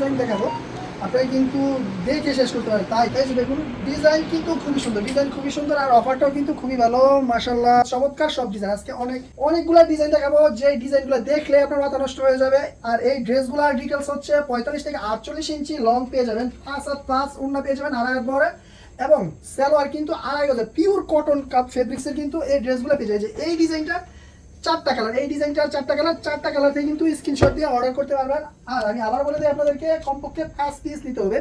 Design দেখাবো। আপনারা কিন্তু দেখে শেষ করতে পারেন তাই তাই দেখুন ডিজাইন কিন্তু খুবই সুন্দর ডিজাইন খুবই সুন্দর, আর অফারটাও কিন্তু খুবই ভালো মাশাল্লাহ চমৎকার সব ডিজাইন আজকে অনেক, অনেকগুলো ডিজাইন দেখাবো যে ডিজাইনগুলো দেখলে আপনার মাথা নষ্ট হয়ে যাবে। আর এই ড্রেসগুলোর ডিটেলস হচ্ছে পঁয়তাল্লিশ থেকে আটচল্লিশ ইঞ্চি লং পেয়ে যাবেন, পাঁচ হাত পাঁচ উন্না পেয়ে যাবেন আড়াই হাত এবং সালোয়ার কিন্তু আড়াই গজে পিওর কটন কাপ ফেব্রিক্সের কিন্তু এই ড্রেসগুলো পেয়ে যায় যে এই ডিজাইনটা চারটা কালার এই ডিজাইনটার চারটা কালার চারটা কালার থেকে কিন্তু স্ক্রিনশট দিয়ে অর্ডার করতে পারবেন। আর আমি আবার বলে দিই, আপনাদেরকে কমপক্ষে পাঁচ পিস নিতে হবে।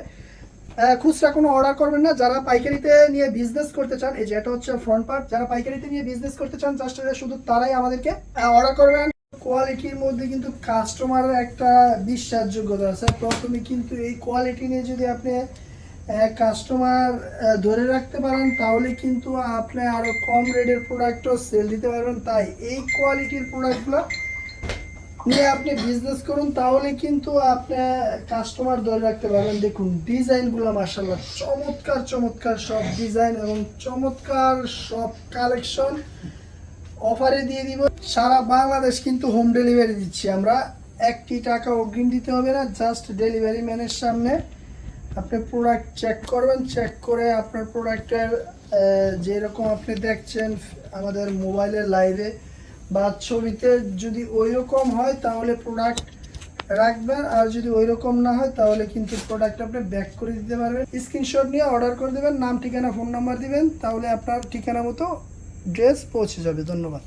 খুচরা কোনো অর্ডার করবেন না। যারা পাইকারিতে নিয়ে বিজনেস করতে চান, এই যে এটা হচ্ছে ফ্রন্ট পার্ট যারা পাইকারিতে নিয়ে বিজনেস করতে চান জাস্ট শুধু তারাই আমাদেরকে অর্ডার করবেন। কোয়ালিটির মধ্যে কিন্তু কাস্টমারের একটা বিশ্বাসযোগ্যতা আছে। প্রথমে কিন্তু এই কোয়ালিটি নিয়ে যদি আপনি কাস্টমার ধরে রাখতে পারেন, তাহলে কিন্তু আপনি আরও কম রেটের প্রোডাক্টও সেল দিতে পারবেন। তাই এই কোয়ালিটির প্রোডাক্টগুলো নিয়ে আপনি বিজনেস করুন, তাহলে কিন্তু আপনি কাস্টমার ধরে রাখতে পারবেন। দেখুন ডিজাইনগুলো মার্শাল্লাহ চমৎকার চমৎকার সব ডিজাইন এবং চমৎকার সব কালেকশন অফারে দিয়ে দিব। সারা বাংলাদেশ কিন্তু হোম ডেলিভারি দিচ্ছি আমরা। একটি টাকা অগ্রিম দিতে হবে না জাস্ট ডেলিভারি ম্যানের সামনে। আপনি প্রোডাক্ট চেক করবেন চেক করে আপনার প্রোডাক্টের যেরকম আপনি দেখছেন আমাদের মোবাইলের লাইভে বা ছবিতে যদি ওই রকম হয় তাহলে প্রোডাক্ট রাখবেন, আর যদি ওই রকম না হয় তাহলে কিন্তু প্রোডাক্ট আপনি ব্যাক করে দিতে পারবেন। স্ক্রিনশট নিয়ে অর্ডার করে দেবেন, নাম, ঠিকানা ফোন নাম্বার দিবেন, তাহলে আপনার ঠিকানা মতো ড্রেস পৌঁছে যাবে। ধন্যবাদ।